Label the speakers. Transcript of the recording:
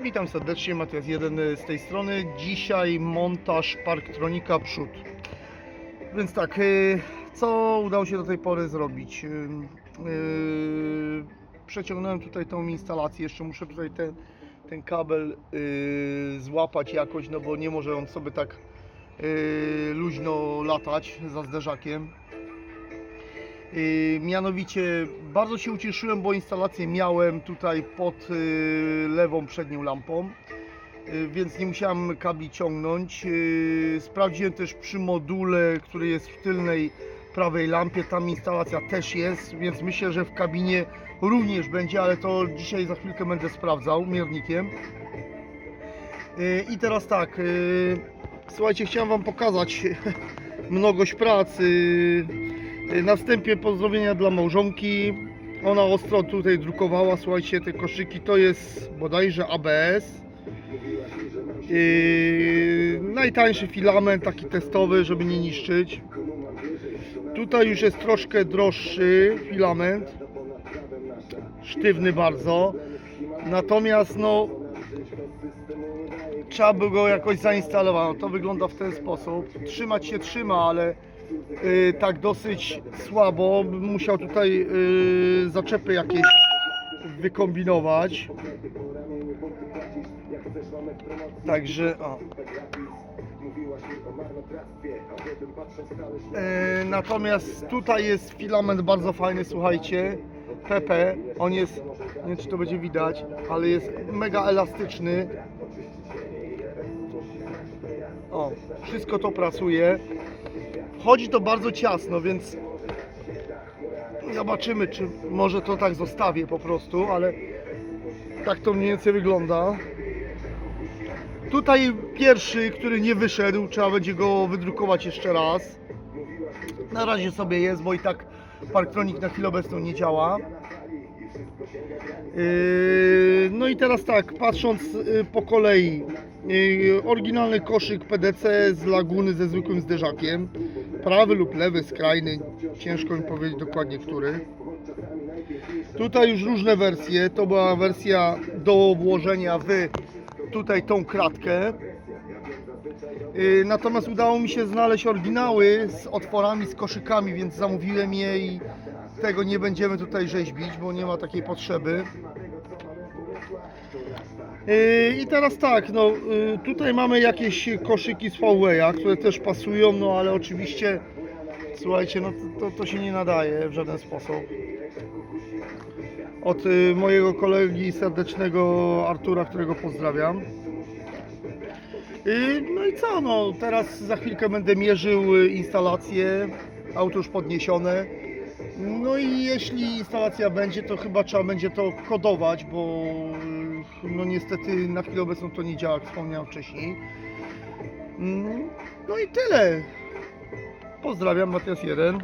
Speaker 1: Witam serdecznie, Matias 1 z tej strony. Dzisiaj montaż Parktronika przód. Więc tak, y, co udało się do tej pory zrobić? Y, y, Przeciągnąłem tutaj tą instalację, jeszcze muszę tutaj ten, ten kabel y, złapać jakoś, no bo nie może on sobie tak y, luźno latać za zderzakiem. Yy, Mianowicie bardzo się ucieszyłem, bo instalację miałem tutaj pod yy, lewą przednią lampą, yy, więc nie musiałem kabli ciągnąć. Sprawdziłem też przy module, który jest w tylnej prawej lampie, tam instalacja też jest, więc myślę, że w kabinie również będzie, ale to dzisiaj za chwilkę będę sprawdzał miernikiem. I teraz tak, słuchajcie, chciałem Wam pokazać mnogość pracy. Yy, Na wstępie pozdrowienia dla małżonki. Ona ostro tutaj drukowała, słuchajcie, te koszyki to jest bodajże ABS. Yy, najtańszy filament, taki testowy, żeby nie niszczyć. Tutaj już jest troszkę droższy filament. Sztywny bardzo. Natomiast no trzeba by go jakoś zainstalować. To wygląda w ten sposób. Trzymać się trzyma, ale y, tak dosyć słabo. Musiał tutaj y, zaczepy jakieś wykombinować. Także o. E, natomiast tutaj jest filament bardzo fajny, słuchajcie. PP, on jest, nie wiem czy to będzie widać, ale jest mega elastyczny. O, wszystko to pracuje. Chodzi to bardzo ciasno, więc zobaczymy, czy może to tak zostawię po prostu, ale tak to mniej więcej wygląda. Tutaj pierwszy, który nie wyszedł, trzeba będzie go wydrukować jeszcze raz. Na razie sobie jest, bo i tak Parktronik na chwilę obecną nie działa. Yy, No i teraz tak, patrząc yy, po kolei, yy, oryginalny koszyk PDC z laguny ze zwykłym zderzakiem, prawy lub lewy, skrajny, ciężko mi powiedzieć dokładnie który. Tutaj już różne wersje, to była wersja do włożenia w tutaj tą kratkę. Yy, Natomiast udało mi się znaleźć oryginały z otworami, z koszykami, więc zamówiłem je i tego nie będziemy tutaj rzeźbić, bo nie ma takiej potrzeby. Yy, I teraz tak, no yy, tutaj mamy jakieś koszyki z Huawei'a, które też pasują, no ale oczywiście słuchajcie, no to, to, się nie nadaje w żaden sposób. Od yy, mojego kolegi serdecznego Artura, którego pozdrawiam. No i co, no teraz za chwilkę będę mierzył instalację, auto już podniesione. No i jeśli instalacja będzie, to chyba trzeba będzie to kodować, bo y, no niestety na chwilę obecną to nie działa, jak wspomniałem wcześniej. Mm, No i tyle. Pozdrawiam, Matias 1.